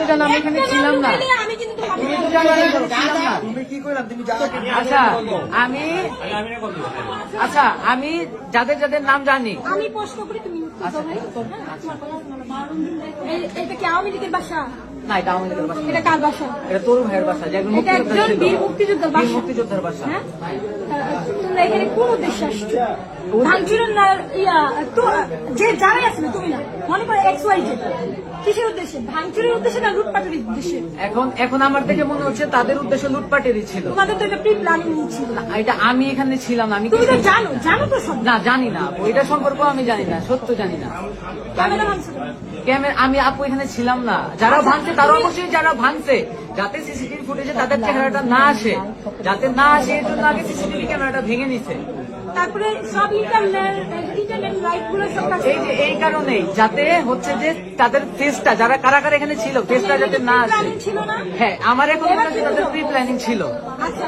আমি এখানে ছিলাম না। আচ্ছা আমি আচ্ছা আমি যাদের যাদের নাম জানি। আমি প্রশ্ন করি তুমি হ্যাঁ, এটা কি আওয়ামী লীগের বাসা? না এটা আওয়ামী লীগের বাসা। এটা কার বাসা? এটা তরুণ ভাইয়ের বাসা যে একজন মুক্তিযোদ্ধার বাসা? মুক্তিযোদ্ধার বাসা। হ্যাঁ? তোমরা এখানে কোন উদ্দেশ্যে আসছো? ভাঙচুরের না ইয়া তো যে যারাই আসলে তুমি না মনে করো এক্স ওয়াই জেড কিসের উদ্দেশ্যে? ভাঙচুরের উদ্দেশ্যে না লুটপাটের উদ্দেশ্যে? এখন এখন আমার মনে হচ্ছে তাদের উদ্দেশ্য লুটপাটেরই ছিল। তোমাদের তো এটা প্রি প্ল্যানিং ছিল না, এটা আমি এখানে ছিলাম আমি তুমি তো জানো জানো তো সব। না জানি না ওইটা সম্পর্ক আমি জানি না সত্য জানি না। ক্যামেরা আমি আপু এখানে ছিলাম না। যারা ভাঙছে তারা অবশ্যই যারা ভাঙছে। যাতে সিসিটিভি ফুটেজে তাদের চেহারাটা না আসে। যাতে না আসে এর জন্য আগে সিসিটিভি ক্যামেরাটা ভেঙে নিছে। তারপরে সব এই যে এই কারণেই যাতে হচ্ছে যে তাদের ফেসটা যারা কারা কারা এখানে ছিল ফেসটা যাতে না আসে। হ্যাঁ আমার এখন তাদের প্রি প্ল্যানিং ছিল। আচ্ছা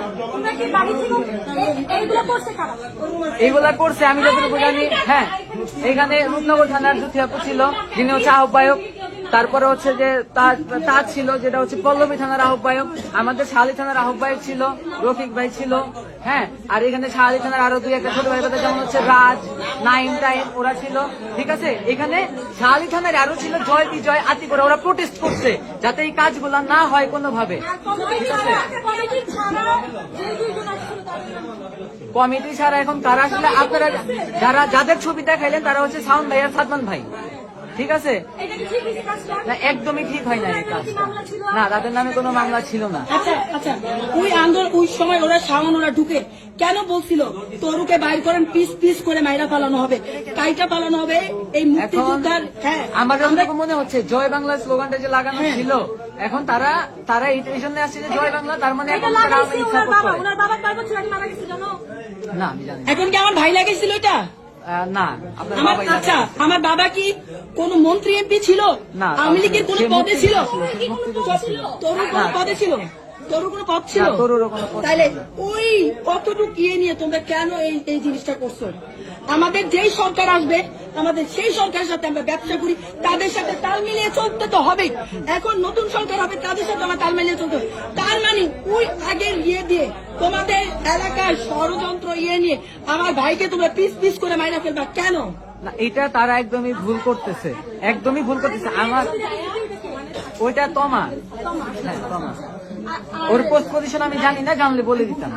এইগুলো করছে আমি যতটুকু জানি হ্যাঁ এখানে রূপনগর থানার জুথি ছিল যিনি হচ্ছে আহ্বায়ক। তারপরে হচ্ছে যে তার ছিল যেটা হচ্ছে পল্লবী থানার আহ্বায়ক, আমাদের শাহালি থানার আহ্বায়ক ছিল, রফিক ভাই ছিল হ্যাঁ? আর এখানে শাহালি থানার আরও দুই একটা ছোট ভাই কথা, যেমন হচ্ছে রাজ নাইন টাইম, ওরা ছিল, ঠিক আছে? এখানে শাহালি থানার আরও ছিল জয় বিজয় আতি করে ওরা প্রোটেস্ট করছে, যাতে এই কাজগুলো না হয় কোনোভাবে। কমিটি ছাড়া এখন তারা আসলে আপনারা যারা যাদের ছবি দেখাইলেন, তারা হচ্ছে সাউন্ড ভাই আর সাদমান ভাই। ঠিক আছে? না একদমই ঠিক হয় না এই কাজটা। না তাদের নামে কোনো মামলা ছিল না। আচ্ছা আচ্ছা। ওই আন্দোলন ওই সময় ওরা সামন ওরা ঢুকে কেন বলছিল তরুকে বাইর করেন পিস পিস করে মাইরা পালানো হবে কাইটা পালানো হবে এই মুক্তিযোদ্ধার হ্যাঁ আমার মনে হচ্ছে জয় বাংলা স্লোগানটা যে লাগানো হ্যাঁ। ছিল এখন তারা তারা এই জন্য আসছে যে জয় বাংলা তার মানে এখন না আমি জানি এখন কি আমার ভাই লাগাইছিল এটা? না আমার আচ্ছা আমার বাবা কি কোন মন্ত্রী এমপি ছিল? না, আওয়ামী লীগের কোন পদে ছিল? তরুণ কোন পদে ছিল? তরুণ কোন পদ ছিল? তাহলে কোনো পদ ছিল। তাইলে ওই কতটুকু ইয়ে নিয়ে তোমরা কেন এই এই জিনিসটা করছ? আমাদের যেই সরকার আসবে, আমাদের সেই সরকারের সাথে আমরা ব্যবসা করি, তাদের সাথে তাল মিলিয়ে চলতে তো হবে এখন নতুন সরকার হবে, তাদের সাথে আমরা তাল মিলিয়ে চলতে তার মানে ওই আগের ইয়ে দিয়ে তোমাদের এলাকায় ষড়যন্ত্র ইয়ে নিয়ে আমার ভাইকে তোমরা পিস পিস করে মাইনা ফেলবা কেন? না, এটা তারা একদমই ভুল করতেছে। একদমই ভুল করতেছে। আমার ওইটা তমা হ্যাঁ তমা ওর পোস্ট পজিশন আমি জানি না, জানলে বলে দিতাম।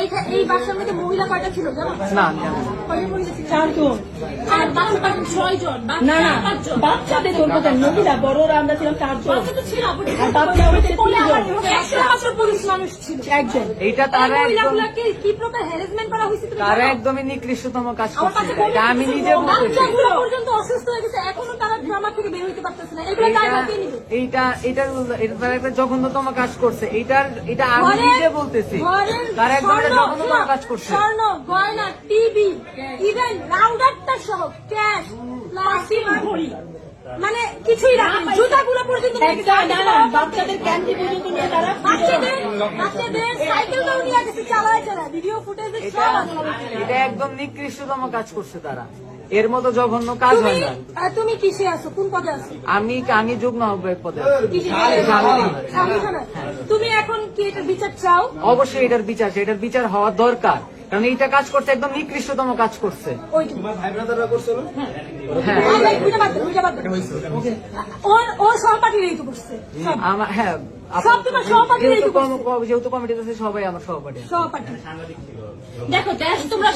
এই এই বাসার মধ্যে মহিলা কয়টা ছিল না আমি জানি না। কয়জন মহিলা ছিল? চারজন। আর বাচ্চা পাঁচজন ছয় জন না না বাচ্চাদের তোর মহিলা বড়রা আমরা ছিলাম চারজন। বাচ্চা তো ছিল আপু। আর বাচ্চা হচ্ছে কোলে তিনজন। আমার একশো বছর পুলিশ মানুষ ছিল। একজন। এইটা তারা কি প্রকার হ্যারাসমেন্ট করা হয়েছে তারা একদমই নিকৃষ্টতম কাজ করছে। এটা আমি নিজে পর্যন্ত অসুস্থ হয়ে গেছে এখনও তারা ড্রামা থেকে বের হইতে পারতেছে না। এগুলো এইটা বাতিয়ে নিবে? এইটা এটার এটা একটা জঘন্যতম কাজ করছে। এইটার এটা আমি নিজে বলতেছি। তারা একদম স্বর্ণ, গয়না টিভি ইভেন রাউডারটা সহ ক্যাশ প্লাস্টিক ঘড়ি। মানে কিছুই রাখেন। জুতাগুলো পর্যন্ত বাচ্চাদের ক্যান্ডি পর্যন্ত নিয়ে তারা বাচ্চাদের বাচ্চাদের সাইকেলটাও নিয়ে গেছে চালায় চালায়। ভিডিও ফুটেজে সব এটা একদম নিকৃষ্টতম কাজ করছে তারা। এর মতো জঘন্য কাজ হয় না। তুমি কিসে আছো? কোন পদে আছো? আমি আমি যুগ্ম আহ্বায়ক পদে তুমি এখন কি এটার বিচার চাও? অবশ্যই এটার বিচার এটার বিচার হওয়া দরকার। কারণ এইটা কাজ করছে একদম নিকৃষ্টতম কাজ করছে। হ্যাঁ। হ্যাঁ। যেহেতু তো করছে। কম- যেহেতু কমিটিতে আছে সবাই আমার সহপাঠী। সহপাঠী। দেখো তোমরা